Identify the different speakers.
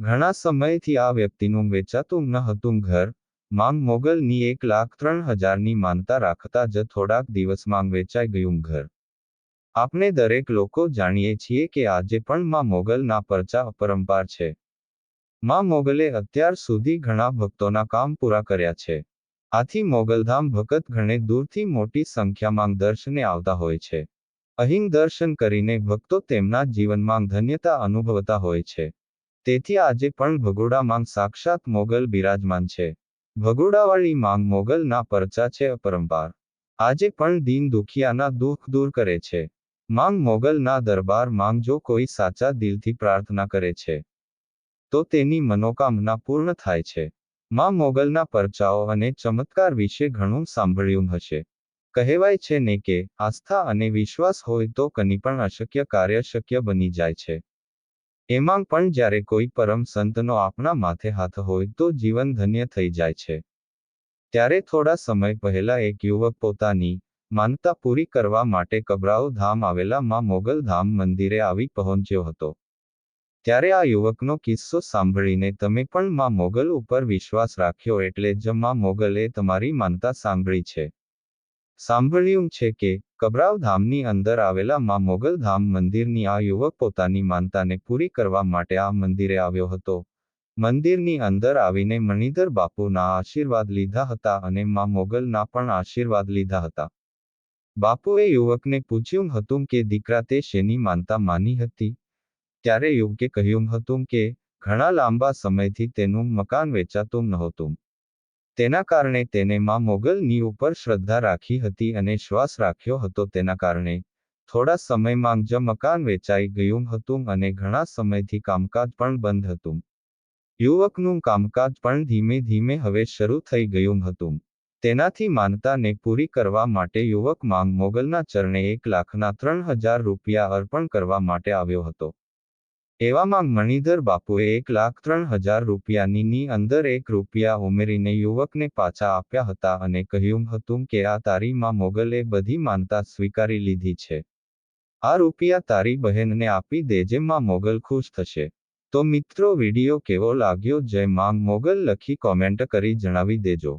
Speaker 1: ઘણા સમયથી આ વ્યક્તિનું વેચાતું ન હતું ઘર, માંગ મોગલની એક લાખ ત્રણ હજારની માનતા રાખતા જ થોડાક દિવસમાં વેચાઈ ગયું ઘર. આપણે દરેક લોકો જાણીએ છીએ કે આજે પણ માં મોગલના પરચા અપરંપાર છે. માં મોગલે અત્યાર સુધી ઘણા ભક્તોના કામ પૂરા કર્યા છે. આથી મોગલધામ ભગત ઘણે દૂરથી મોટી સંખ્યામાં દર્શને આવતા હોય છે. અહીં દર્શન કરીને ભક્તો તેમના જીવનમાં ધન્યતા અનુભવતા હોય છે. તેથી આજે પણ ભગોડામાં સાક્ષાત મોગલ બિરાજમાન છે. ભગોડાવાળી માંગ મોગલના પરચા છે અપરંપાર. આજે પણ દીન દુખિયાના દુઃખ દૂર કરે છે. માંગ મોગલના દરબાર માંગ જો કોઈ સાચા દિલથી પ્રાર્થના કરે છે, તો તેની મનોકામના પૂર્ણ થાય છે. માં મોગલના પરચાઓ અને ચમત્કાર વિશે ઘણું સાંભળ્યું હશે. કહેવાય છે ને કે આસ્થા અને વિશ્વાસ હોય તો કની પણ અશક્ય કાર્ય શક્ય બની જાય છે. એમાં પણ જ્યારે કોઈ પરમ સંતનો આપણા માથે હાથ હોય તો જીવન ધન્ય થઈ જાય છે. ત્યારે થોડા સમય પહેલા એક યુવક પોતાની માનતા પૂરી કરવા માટે કબરાઓ ધામ આવેલા માં મોગલ ધામ મંદિરે આવી પહોંચ્યો હતો. ત્યારે આ યુવકનો કિસ્સો સાંભળીને તમે પણ માં મોગલ ઉપર વિશ્વાસ રાખ્યો એટલે જ માં મોગલે તમારી માનતા સાંભળી છે. સાંભળ્યું છે કે કબરાવ ધામની અંદર આવેલા માં મોગલ ધામ મંદિરની આ યુવક પોતાની માનતાને પૂરી કરવા માટે આ મંદિરે આવ્યો હતો. મંદિરની અંદર આવીને મણિધર બાપુના આશીર્વાદ લીધા હતા અને માં મોગલના પણ આશીર્વાદ લીધા હતા. બાપુએ યુવકને પૂછ્યું હતું કે દીકરા તે શેની માનતા માની હતી? ત્યારે યુવકે કહ્યું હતું કે, ઘણા લાંબા સમયથી તેનું મકાન વેચાતું નહોતું. તેના કારણે તેને માં મોગલની ઉપર શ્રદ્ધા રાખી હતી અને શ્વાસ રાખ્યો હતો. તેના કારણે થોડા સમયમાં જ મકાન વેચાઈ ગયું હતું અને ઘણા સમયથી કામકાજ પણ બંધ હતું. યુવકનું કામકાજ પણ ધીમે ધીમે હવે શરૂ થઈ ગયું હતું. તેનાથી માનતાને પૂરી કરવા માટે યુવક માંગ મોગલના ચરણે એક લાખના ત્રણ હજાર રૂપિયા અર્પણ કરવા માટે આવ્યો હતો. એવામાં મણિધર બાપુએ એક લાખ ત્રણ હજાર રૂપિયાની અંદર એક રૂપિયા ઉમેરીને યુવકને પાછા આપ્યા હતા અને કહ્યું હતું કે આ તારી માં મોગલે બધી માનતા સ્વીકારી લીધી છે. આ રૂપિયા તારી બહેનને આપી દેજે માં મોગલ ખુશ થશે. તો મિત્રો વીડિયો કેવો લાગ્યો? જય માંગ મોગલ લખી કોમેન્ટ કરી જણાવી દેજો.